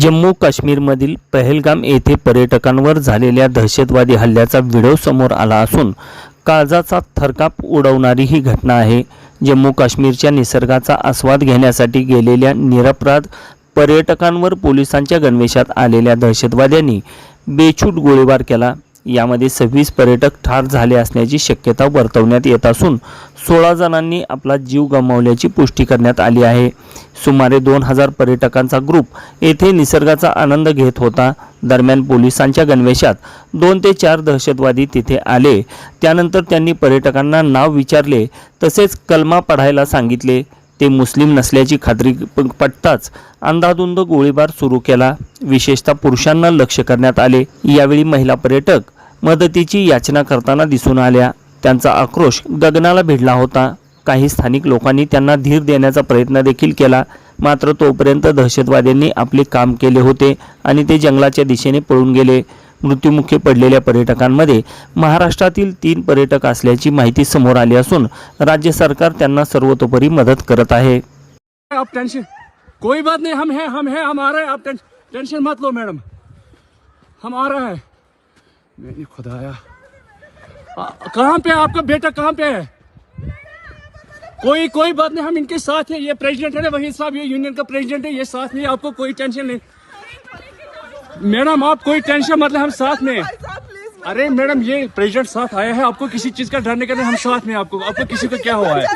जम्मू काश्मीरमधील पहलगाम येथे पर्यटकांवर झालेल्या दहशतवादी हल्ल्याचा व्हिडिओ समोर आला असून काळजाचा थरकाप उडवणारी ही घटना आहे. जम्मू काश्मीरच्या निसर्गाचा आस्वाद घेण्यासाठी गेलेल्या निरपराध पर्यटकांवर पोलिसांच्या गणवेशात आलेल्या दहशतवाद्यांनी बेछूट गोळीबार केला. यामध्ये सव्वीस पर्यटक ठार झाले असण्याची शक्यता वर्तवण्यात येत असून सोळा जणांनी आपला जीव गमावल्याची पुष्टी करण्यात आली आहे. सुमारे दोन हजार पर्यटकांचा ग्रुप येथे निसर्गाचा आनंद घेत होता. दरम्यान पोलिसांच्या गणवेशात दोन ते चार दहशतवादी तिथे आले. त्यानंतर त्यांनी पर्यटकांना नाव विचारले तसेच कलमा पढायला सांगितले. ते मुस्लिम नसल्याची खात्री प- पटताच अंधाधुंद गोळीबार सुरू केला. विशेषतः पुरुषांना लक्ष करण्यात आले. यावेळी महिला पर्यटक मदतीची याचना करताना दिसून आल्या. त्यांचा आक्रोश गगनाला भिडला होता. काही स्थानिक लोकांनी त्यांना धीर देण्याचा प्रयत्न देखील केला. मात्र तोपर्यंत दहशतवाद्यांनी आपले काम केले होते आणि ते जंगलाच्या दिशेने पळून गेले. मृत्युमुखी पडलेल्या पर्यटकांमध्ये महाराष्ट्रातील तीन पर्यटक असल्याची माहिती समोर आली असून राज्य सरकार त्यांना सर्वतोपरी मदत करत आहे. आप टेंशन कोई बात नहीं हम हैं हम हैं हम आ रहे हैं। आप टेंशन मत लो मैडम। हम आ रहे हैं। मैंने खुदाया कहाँ पे है आपका बेटा? कहाँ पे है? कोई कोई बात नहीं हम इनके साथ हैं। ये प्रेसिडेंट है ना वही साहब ये यूनियन का प्रेसिडेंट है। ये साथ में आपको कोई टेंशन नहीं। मैडम आप कोई टेंशन मतलब हम साथ में अरे मैडम ये प्रेसिडेंट साथ आया है आपको किसी चीज का डरने का नहीं हम साथ में आपको। आपको किसी को क्या हुआ है?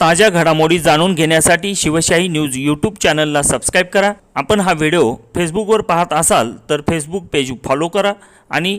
ताज्या घडामोडी जाणून घेण्यासाठी शिवशाही न्यूज यूट्यूब चॅनलला सबस्क्राईब करा. आपण हा व्हिडिओ फेसबुकवर पाहत असाल तर फेसबुक पेज फॉलो करा आणि